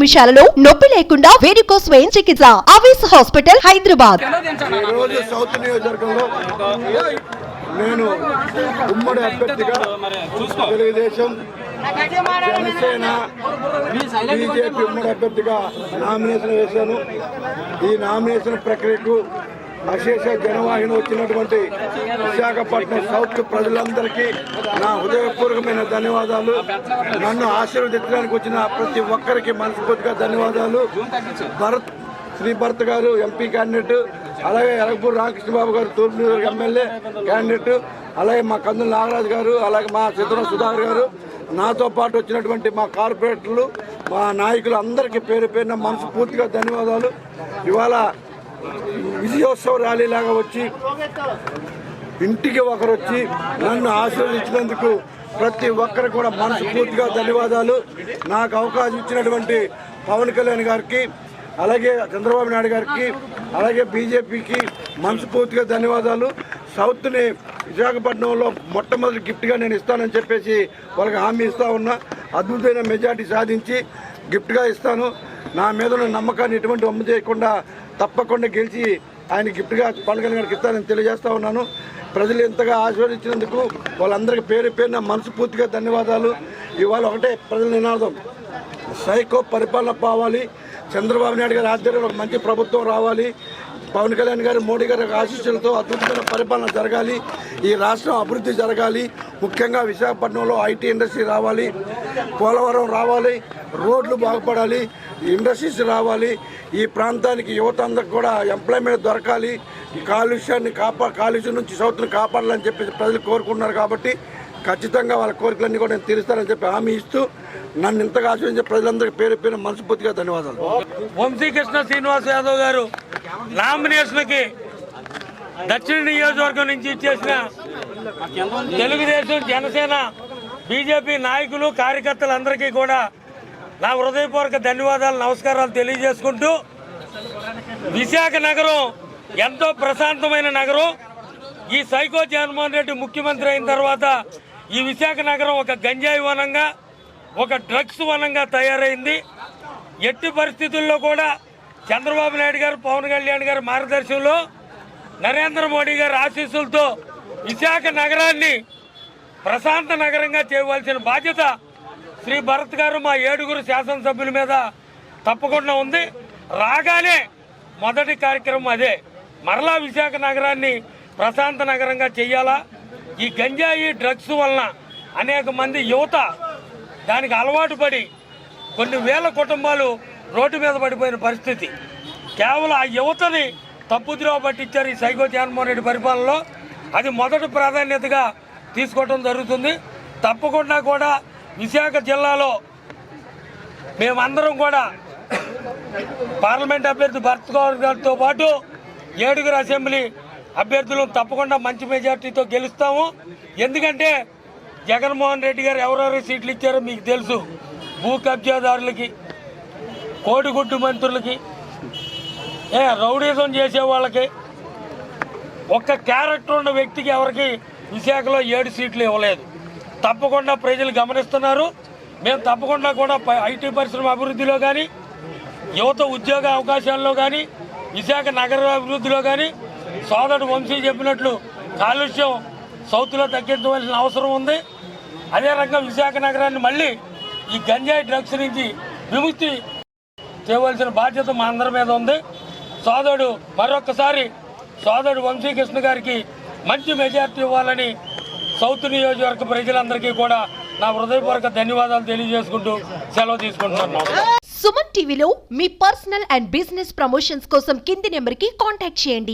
నిమిషాలలో నొప్పి లేకుండా వేడికోస్ స్వయం చికిత్స. ఆవేశ హాస్పిటల్ హైదరాబాద్. నేను ఉమ్మడి అభ్యర్థిగా తెలుగుదేశం జనసేన బీజేపీ ఉమ్మడి అభ్యర్థిగా నామినేషన్ వేశాను. ఈ నామినేషన్ ప్రక్రియకు అశేష జనవాహిని వచ్చినటువంటి విశాఖపట్నం సౌత్ ప్రజలందరికీ నా హృదయపూర్వకమైన ధన్యవాదాలు. నన్ను ఆశీర్వదించడానికి వచ్చిన ప్రతి ఒక్కరికి మనస్ఫూర్తిగా ధన్యవాదాలు. భరత్ శ్రీ భరత్ గారు ఎంపీ క్యాండిడేట్ అలాగే ఎలగపూర్ రామకృష్ణ బాబు గారు తూర్పు నియోజకవర్గ ఎమ్మెల్యే క్యాండిడేట్ అలాగే మా కందుల నాగరాజు గారు అలాగే మా చిత్రం సుధాకర్ గారు. నాతో పాటు వచ్చినటువంటి మా కార్పొరేటర్లు మా నాయకులు అందరికీ పేరు పేరున మనస్ఫూర్తిగా ధన్యవాదాలు. ఇవాళ విజయోత్సవ ర్యాలీ లాగా వచ్చి ఇంటికి ఒకరు వచ్చి నన్ను ఆశీర్వదించినందుకు ప్రతి ఒక్కరికి కూడా మనస్ఫూర్తిగా ధన్యవాదాలు. నాకు అవకాశం ఇచ్చినటువంటి పవన్ కళ్యాణ్ గారికి అలాగే చంద్రబాబు నాయుడు గారికి అలాగే బీజేపీకి మనస్ఫూర్తిగా ధన్యవాదాలు. సౌత్ని విశాఖపట్నంలో మొట్టమొదటి గిఫ్ట్గా నేను ఇస్తానని చెప్పేసి వాళ్ళకి హామీ ఇస్తా ఉన్నా. అద్భుతమైన మెజార్టీ సాధించి గిఫ్ట్గా ఇస్తాను. నా మీద ఉన్న నమ్మకాన్ని ఎటువంటి అమ్ము చేయకుండా తప్పకుండా గెలిచి ఆయన గిఫ్ట్గా పవన్ కళ్యాణ్ గారికి ఇస్తానని తెలియజేస్తా ఉన్నాను. ప్రజలు ఎంతగా ఆశీర్వదించినందుకు వాళ్ళందరికీ పేరు పేరున మనస్ఫూర్తిగా ధన్యవాదాలు. ఇవాళ ఒకటే ప్రజల నినాదం. సైకో పరిపాలన పోవాలి. చంద్రబాబు నాయుడు గారి ఆధ్వర్యంలో ఒక మంచి ప్రభుత్వం రావాలి. పవన్ కళ్యాణ్ గారు మోడీ గారి ఆశీస్సులతో అద్భుతమైన పరిపాలన జరగాలి. ఈ రాష్ట్రం అభివృద్ధి జరగాలి. ముఖ్యంగా విశాఖపట్నంలో ఐటీ ఇండస్ట్రీ రావాలి. పోలవరం రావాలి. రోడ్లు బాగుపడాలి. ఇండస్ట్రీస్ రావాలి. ఈ ప్రాంతానికి యువత అందరికి కూడా ఎంప్లాయ్మెంట్ దొరకాలి. ఈ కాలుష్యాన్ని కాపా కాలుష్యం నుంచి సౌత్ని కాపాడాలని చెప్పి ప్రజలు కోరుకుంటున్నారు కాబట్టి ఖచ్చితంగా వాళ్ళ కోరికలన్నీ కూడా నేను తీరుస్తానని చెప్పి హామీ ఇస్తూ నన్ను ఇంతగా ఆశ్రయించే ప్రజలందరికీ పేరు పేరు మనస్ఫూర్తిగా ధన్యవాదాలు. వంశీకృష్ణ శ్రీనివాస్ యాదవ్ గారు నామినేషన్కి దక్షిణ నియోజకవర్గం నుంచి ఇచ్చేసిన తెలుగుదేశం జనసేన బీజేపీ నాయకులు కార్యకర్తలందరికీ కూడా నా హృదయపూర్వక ధన్యవాదాలు నమస్కారాలు తెలియజేసుకుంటూ విశాఖ నగరం ఎంతో ప్రశాంతమైన నగరం. ఈ సైకో జగన్మోహన్ రెడ్డి ముఖ్యమంత్రి అయిన తర్వాత ఈ విశాఖ నగరం ఒక గంజాయి వనంగా ఒక డ్రగ్స్ వనంగా తయారైంది. ఎట్టి పరిస్థితుల్లో కూడా చంద్రబాబు నాయుడు గారు పవన్ కళ్యాణ్ గారి మార్గదర్శనంలో నరేంద్ర మోడీ గారి ఆశీస్సులతో విశాఖ నగరాన్ని ప్రశాంత నగరంగా చేయవలసిన బాధ్యత శ్రీ భరత్ గారు మా ఏడుగురు శాసనసభ్యుల మీద తప్పకుండా ఉంది. రాగానే మొదటి కార్యక్రమం అదే. మరలా విశాఖ నగరాన్ని ప్రశాంత నగరంగా చెయ్యాలా? ఈ గంజాయి డ్రగ్స్ వలన అనేక మంది యువత దానికి అలవాటు పడి కొన్ని వేల కుటుంబాలు రోడ్డు మీద పడిపోయిన పరిస్థితి. కేవలం ఆ యువతని తప్పుద్రోవ పట్టించారు ఈ సైకో జగన్మోహన్ రెడ్డి పరిపాలనలో. అది మొదటి ప్రాధాన్యతగా తీసుకోవడం జరుగుతుంది. తప్పకుండా కూడా విశాఖ జిల్లాలో మేమందరం కూడా పార్లమెంట్ అభ్యర్థి భరత్ గౌర్ గారితో పాటు ఏడుగురు అసెంబ్లీ అభ్యర్థులు తప్పకుండా మంచి మెజార్టీతో గెలుస్తాము. ఎందుకంటే జగన్మోహన్ రెడ్డి గారు ఎవరెవరు సీట్లు ఇచ్చారో మీకు తెలుసు. భూ కబ్జాదారులకి కోడిగుడ్డు మంత్రులకి ఏ రౌడీజం చేసే వాళ్ళకి ఒక్క క్యారెక్టర్ ఉన్న వ్యక్తికి ఎవరికి విశాఖలో ఏడు సీట్లు ఇవ్వలేదు. తప్పకుండా ప్రజలు గమనిస్తున్నారు. మేము తప్పకుండా కూడా ఐటీ పరిశ్రమ అభివృద్ధిలో కానీ యువత ఉద్యోగ అవకాశాల్లో కానీ విశాఖ నగర అభివృద్ధిలో కానీ సోదరుడు వంశీ చెప్పినట్లు కాలుష్యం సౌత్లో తగ్గించవలసిన అవసరం ఉంది. అదే రకంగా విశాఖ నగరాన్ని మళ్ళీ ఈ గంజాయి డ్రగ్స్ నుంచి విముక్తి చేయవలసిన బాధ్యత మా అందరి మీద ఉంది. సోదరుడు మరొకసారి సోదరుడు వంశీకృష్ణ గారికి మంచి మెజార్టీ ఇవ్వాలని సౌత్ నియోజకవర్గ ప్రజలందరికీ కూడా నా హృదయపూర్వక ధన్యవాదాలు తెలియజేసుకుంటూ సెలవు తీసుకుంటున్నాను. సుమన్ టీవీలో మీ పర్సనల్ అండ్ బిజినెస్ ప్రమోషన్స్ కోసం కింది నెంబర్కి కాంటాక్ట్ చేయండి.